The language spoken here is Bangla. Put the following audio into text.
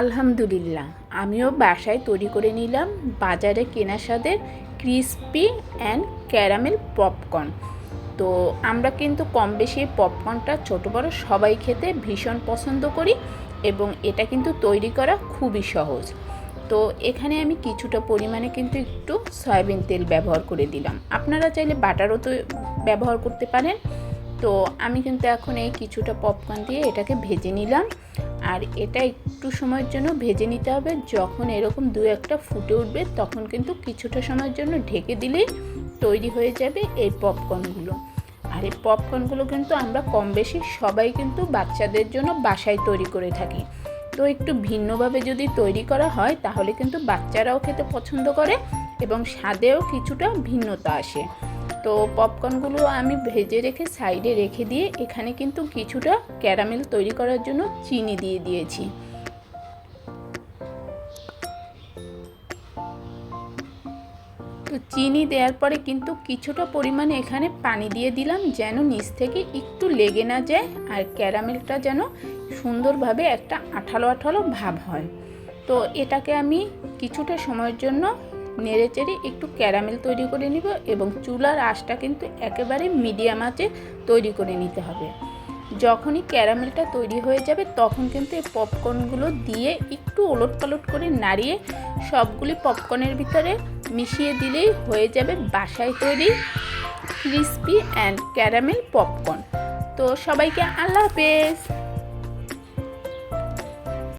আলহামদুলিল্লাহ, আমিও বাসায় তৈরি করে নিলাম বাজারে কেনা স্বাদের ক্রিসপি অ্যান্ড ক্যারামেল পপকর্ন। তো আমরা কিন্তু কম বেশি পপকর্নটা ছোটো বড় সবাই খেতে ভীষণ পছন্দ করি এবং এটা কিন্তু তৈরি করা খুবই সহজ। তো এখানে আমি কিছুটা পরিমাণে কিন্তু একটু সয়াবিন তেল ব্যবহার করে দিলাম। আপনারা চাইলে বাটারও তো ব্যবহার করতে পারেন। তো আমি কিন্তু এখন এই কিছুটা পপকর্ন দিয়ে এটাকে ভেজে নিলাম। আর এটা একটু সময়ের জন্য ভেজে নিতে হবে। যখন এরকম দু একটা ফুটে উঠবে, তখন কিন্তু কিছুটা সময়ের জন্য ঢেকে দিলেই তৈরি হয়ে যাবে এই পপকর্নগুলো। আর এই পপকর্নগুলো কিন্তু আমরা কম বেশি সবাই কিন্তু বাচ্চাদের জন্য বাসায় তৈরি করে থাকি। তো একটু ভিন্নভাবে যদি তৈরি করা হয়, তাহলে কিন্তু বাচ্চারাও খেতে পছন্দ করে এবং স্বাদেও কিছুটা ভিন্নতা আসে। তো পপকর্নগুলো আমি ভেজে রেখে সাইডে রেখে দিয়ে এখানে কিন্তু কিছুটা ক্যারামেল তৈরি করার জন্য চিনি দিয়ে দিয়েছি। তো চিনি দেওয়ার পরে কিন্তু কিছুটা পরিমাণে এখানে পানি দিয়ে দিলাম যেন নিচ থেকে একটু লেগে না যায় আর ক্যারামেলটা যেন সুন্দরভাবে একটা আঠালো আঠালো ভাব হয়। তো এটাকে আমি কিছুটা সময়ের জন্য নেড়ে চেড়ে একটু ক্যারামেল তৈরি করে নিব এবং চুলার আঁচটা কিন্তু একেবারে মিডিয়াম আঁচে তৈরি করে নিতে হবে। যখনই ক্যারামেলটা তৈরি হয়ে যাবে তখন কিন্তু এই পপকর্নগুলো দিয়ে একটু ওলট পালট করে নাড়িয়ে সবগুলি পপকর্নের ভিতরে মিশিয়ে দিলেই হয়ে যাবে বাসায় তৈরি ক্রিস্পি অ্যান্ড ক্যারামেল পপকর্ন। তো সবাইকে আল্লাহ হাফেজ।